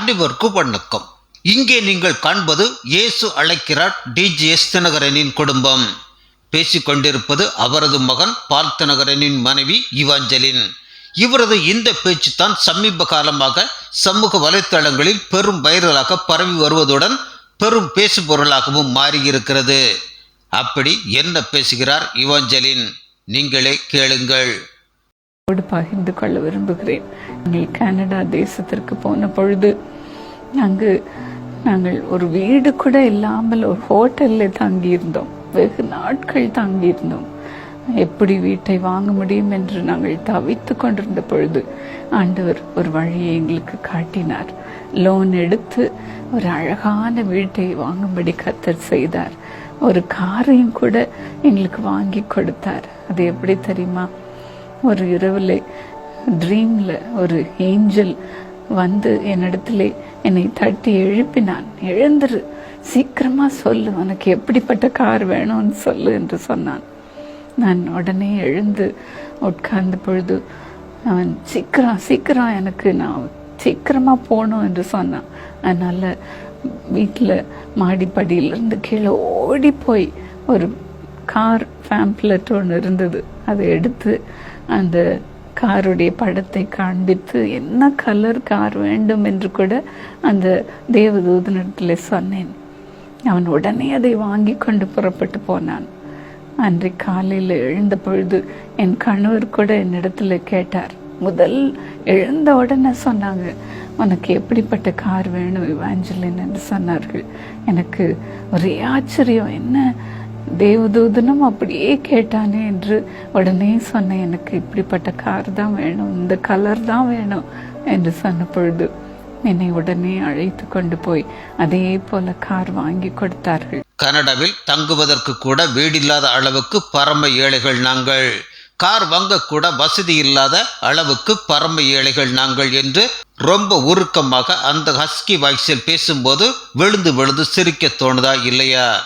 அனைவருக்கு வணக்கம் இங்கே நீங்கள் காண்பது இயேசு அழைக்கிறார் டிஜிஎஸ் தினகரனின் குடும்பம். பேசிக்கொண்டிருப்பது அவரது மகன் பால் தினகரனின் மனைவி இவாஞ்சலின். இவரது இந்த பேச்சு தான் சமீப காலமாக சமூக வலைத்தளங்களில் பெரும் வைரலாக பரவி வருவதுடன் பெரும் பேசு பொருளாகவும் மாறியிருக்கிறது. அப்படி என்ன பேசுகிறார் இவாஞ்சலின்? நீங்களே கேளுங்கள். பகிர்ந்து கொள்ள விரும்புகிறேன். நாங்கள் கனடா தேசத்திற்கு போன பொழுது அங்கு நாங்கள் ஒரு வீடு கூட இல்லாமல் ஒரு ஹோட்டலில் தங்கியிருந்தோம். வெகு நாட்கள் தங்கியிருந்தோம். எப்படி வீட்டை வாங்க முடியும் என்று நாங்கள் தவித்து கொண்டிருந்த பொழுது ஆண்டவர் ஒரு வழியை எங்களுக்கு காட்டினார். லோன் எடுத்து ஒரு அழகான வீட்டை வாங்கும்படி கத்தர் செய்தார். ஒரு காரையும் கூட எங்களுக்கு வாங்கி கொடுத்தார். அது எப்படி தெரியுமா? ஒரு இரவில் ட்ரீமில் ஒரு ஏஞ்சல் வந்து என்னிடத்துல என்னை தட்டி எழுப்பினான். எழுந்துரு. சீக்கிரமா சொல்லு. உனக்கு எப்படிப்பட்ட கார் வேணும்னு சொல்லு என்று சொன்னான். நான் உடனே எழுந்து உட்கார்ந்த பொழுது அவன் சீக்கிரம் சீக்கிரம் எனக்கு நான் சீக்கிரமா போகணும் என்று சொன்னான். அதனால வீட்டில் மாடிப்படியிலிருந்து கீழே ஓடி போய் ஒரு கார் ஃபேம்ப்லெட் ஒன்று இருந்தது. அதை எடுத்து அந்த காருடைய படத்தை காண்பித்து என்ன கலர் கார் வேண்டும் என்று கூட அந்த தேவதூதனிடத்தில் சொன்னேன். அவன் உடனே அதை வாங்கி கொண்டு புறப்பட்டு போனான். அன்றை காலையில் எழுந்த பொழுது என் கணவர் கூட என்னிடத்துல கேட்டார். முதல் எழுந்த உடனே சொன்னாங்க உனக்கு எப்படிப்பட்ட கார் வேணும் இவாஞ்சலின் என்று சொன்னார்கள். எனக்கு ஒரே ஆச்சரியம். என்ன? தேவதூதனும் அப்படியே கேட்டானே என்று உடனே சொன்னேன் எனக்கு இப்படிப்பட்ட கார் தான் வேணும் இந்த கலர் தான் வேணும் என்று சொன்ன பொழுது என்னை உடனே அழைத்து கொண்டு போய் அதே போல கார் வாங்கி கொடுத்தார்கள். கனடாவில் தங்குவதற்கு கூட வீடில்லாத அளவுக்கு பரம ஏழைகள் நாங்கள். கார் வாங்கக்கூட வசதி இல்லாத அளவுக்கு பரம ஏழைகள் நாங்கள் என்று ரொம்ப உருக்கமாக அந்த ஹஸ்கி வாய்ஸில் பேசும்போது விழுந்து விழுந்து சிரிக்க தோணுதா இல்லையா?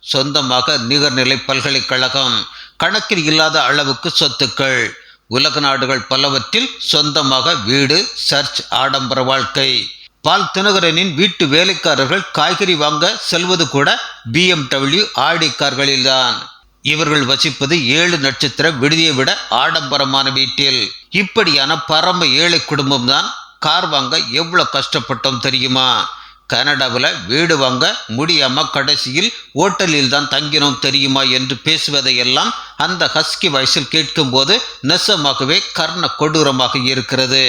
சொந்தமாக நிகர்நிலை பல்கலைக்கழகம். கணக்கில் இல்லாத அளவுக்கு சொத்துக்கள். உலக நாடுகள் பலவற்றில் சொந்தமாக வீடு சர்ச் ஆடம்பர வாழ்க்கை. பால் தினகரனின் வீட்டு வேலைக்காரர்கள் காய்கறி வாங்க செல்வது கூட பிஎம்டபிள்யூ ஆடி கார்களில்தான். இவர்கள் வசிப்பது ஏழு நட்சத்திர விடுதியை விட ஆடம்பரமான வீட்டில். இப்படியான பரம ஏழை குடும்பம்தான் கார் வாங்க எவ்வளவு கஷ்டப்பட்டோம் தெரியுமா? கனடாவில் வீடு வாங்க முடியாமல் கடைசியில் ஓட்டலில் தான் தங்கினோம் தெரியுமா என்று பேசுவதையெல்லாம் அந்த ஹஸ்கி வயசில் கேட்கும்போது நெசமாகவே கர்ண கொடூரமாக இருக்கிறது.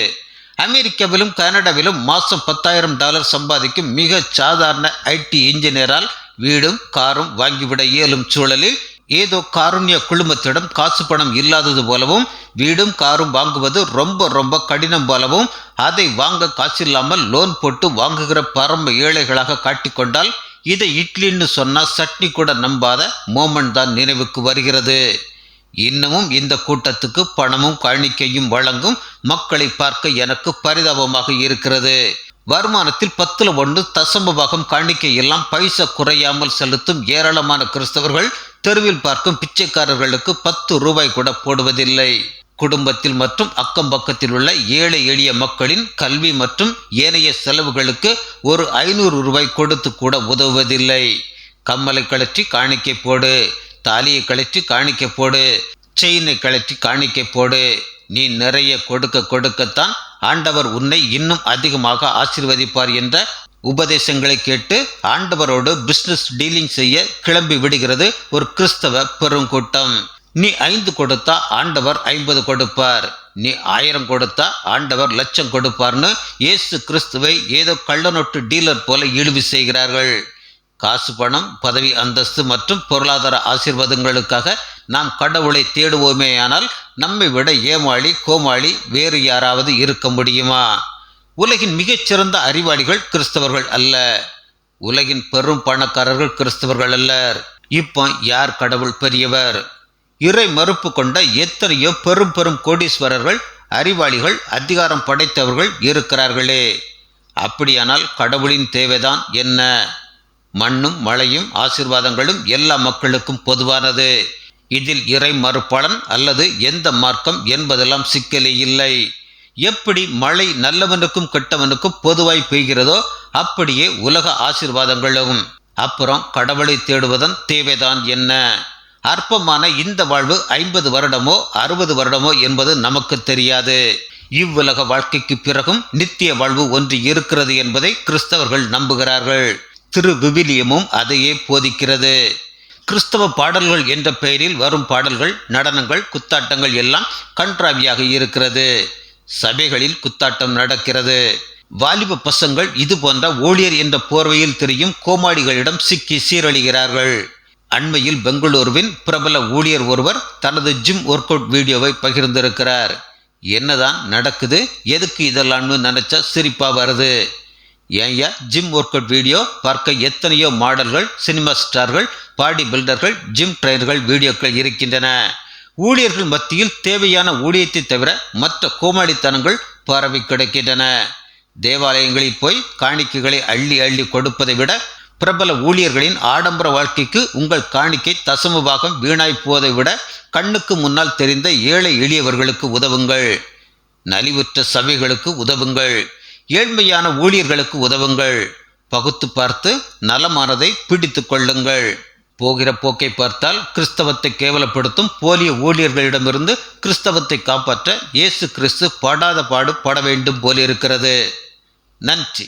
அமெரிக்காவிலும் கனடாவிலும் மாதம் பத்தாயிரம் டாலர் சம்பாதிக்கும் மிக சாதாரண ஐடி இன்ஜினியரால் வீடும் காரும் வாங்கிவிட இயலும் சூழலில் ஏதோ காருண்ய குழுமத்திடம் காசு பணம் இல்லாதது போலவும் வீடும் காரும் வாங்குவது ரொம்ப ரொம்ப கடினம் போலவும் அதை வாங்க காசில்லாமல் லோன் போட்டு வாங்குகிற பரம ஏழைகளாக காட்டிக்கொண்டால் இதை இட்லின்னு சொன்னால் சட்னி கூட நம்பாத மோமன் தான் நினைவுக்கு வருகிறது. இன்னமும் இந்த கூட்டத்துக்கு பணமும் காணிக்கையும் வழங்கும் மக்களை பார்க்க எனக்கு பரிதாபமாக இருக்கிறது. வருமானத்தில் பத்தில் ஒன்று தசம பாகம் காணிக்கை எல்லாம் பைசா குறையாமல் செலுத்தும் ஏராளமான கிறிஸ்தவர்கள் தெருவில் பார்க்கும் பிச்சைக்காரர்களுக்கு பத்து ரூபாய் கூட போடுவதில்லை. குடும்பத்தில் மற்றும் அக்கம் பக்கத்தில் உள்ள ஏழை எளிய மக்களின் கல்வி மற்றும் ஏனைய செலவுகளுக்கு ஒரு ஐநூறு ரூபாய் கொடுத்து கூட உதவுவதில்லை. கம்மலை கழற்றி காணிக்கை போடு தாலியை கழற்றி காணிக்கை போடு செயினை கழற்றி காணிக்கை போடு. நீ நிறைய கொடுக்க கொடுக்கத்தான் ஆண்டவர் உன்னை இன்னும் அதிகமாக ஆசீர்வதிப்பார் என்ற உபதேசங்களை கேட்டு ஆண்டவரோடு பிஸ்னஸ் டீலிங் செய்ய கிளம்பி விடுகிறது ஒரு கிறிஸ்தவ பெருங்கூட்டம். நீ ஐந்து கொடுத்தா ஆண்டவர் ஐம்பது கொடுப்பார். நீ ஆயிரம் கொடுத்தா ஆண்டவர் லட்சம் கொடுப்பார்னு இயேசு கிறிஸ்துவை ஏதோ கள்ளநொட்டு டீலர் போல இழிவு செய்கிறார்கள். காசு பணம் பதவி அந்தஸ்து மற்றும் பொருளாதார ஆசீர்வாதங்களுக்காக நாம் கடவுளை தேடுவோமேயானால் நம்மை விட ஏமாளி கோமாளி வேறு யாராவது இருக்க முடியுமா? உலகின் மிகச்சிறந்த அறிவாளிகள் கிறிஸ்தவர்கள் அல்ல. உலகின் பெரும் பணக்காரர்கள் கிறிஸ்தவர்கள் அல்லர். இப்போ யார் கடவுள் பெரியவர்? இறை மறுப்பு கொண்ட எத்தனையோ பெரும் பெரும் கோடீஸ்வரர்கள் அறிவாளிகள் அதிகாரம் படைத்தவர்கள் இருக்கிறார்களே. அப்படியானால் கடவுளின் தேவைதான் என்ன? மண்ணும் மழையும் ஆசிர்வாதங்களும் எல்லா மக்களுக்கும் பொதுவானது. இதில் இறை மறுப்பலன் அல்லது எந்த மார்க்கம் என்பதெல்லாம் சிக்கலே இல்லை. எப்படி மழை நல்லவனுக்கும் கெட்டவனுக்கும் பொதுவாய் பெய்கிறதோ அப்படியே உலக ஆசீர்வாதங்களும். அப்புறம் கடவுளை தேடுவதன் தேவைதான் என்ன? அற்பமான இந்த வாழ்வு ஐம்பது வருடமோ அறுபது வருடமோ என்பது நமக்கு தெரியாது. இவ்வுலக வாழ்க்கைக்கு பிறகும் நித்திய வாழ்வு ஒன்று இருக்கிறது என்பதை கிறிஸ்தவர்கள் நம்புகிறார்கள். திரு விவிலியமும் அதையே போதிக்கிறது. கிறிஸ்தவ பாடல்கள் என்ற பெயரில் வரும் பாடல்கள் நடனங்கள் குத்தாட்டங்கள் எல்லாம் கன்றாவியாக இருக்கிறது. சபைகளில் குத்தாட்டம் நடக்கிறது. வாலிப பசங்கள் இது போன்ற ஊழியர் என்ற போர்வையில் தெரியும் கோமாடிகளிடம் சிக்கி சீரழிகிறார்கள். அண்மையில் பெங்களூருவின் பிரபல ஊழியர் ஒருவர் தனது ஜிம் ஒர்க் அவுட் வீடியோவை பகிர்ந்திருக்கிறார். என்னதான் நடக்குது? எதுக்கு இதெல்லாம்னு நினைச்சா சிரிப்பா வருது. ஏன்யா ஜிம் ஒர்க் அவுட் வீடியோ பார்க்க எத்தனையோ மாடல்கள் சினிமா ஸ்டார்கள் பாடி பில்டர்கள் ஜிம் ட்ரைனர்கள் வீடியோக்கள் இருக்கின்றன. ஊழியர்கள் மத்தியில் தேவையான ஊழியத்தை தவிர மற்ற கோமாளித்தனங்கள் பரவி கிடக்கின்றன. தேவாலயங்களில் போய் காணிக்கைகளை அள்ளி அள்ளி கொடுப்பதை விட பிரபல ஊழியர்களின் ஆடம்பர வாழ்க்கைக்கு உங்கள் காணிக்கை தசம பாகம் வீணாய் போவதை விட கண்ணுக்கு முன்னால் தெரிந்த ஏழை எளியவர்களுக்கு உதவுங்கள். நலிவுற்ற சபைகளுக்கு உதவுங்கள். ஏழ்மையான ஊழியர்களுக்கு உதவுங்கள். பகுத்து பார்த்து நலமானதை பிடித்து கொள்ளுங்கள். போகிற போக்கை பார்த்தால் கிறிஸ்தவத்தை கேவலப்படுத்தும் போலிய ஊழியர்களிடமிருந்து கிறிஸ்தவத்தை காப்பாற்ற இயேசு கிறிஸ்து படாத பாடு பட வேண்டும் போலிருக்கிறது. நன்றி.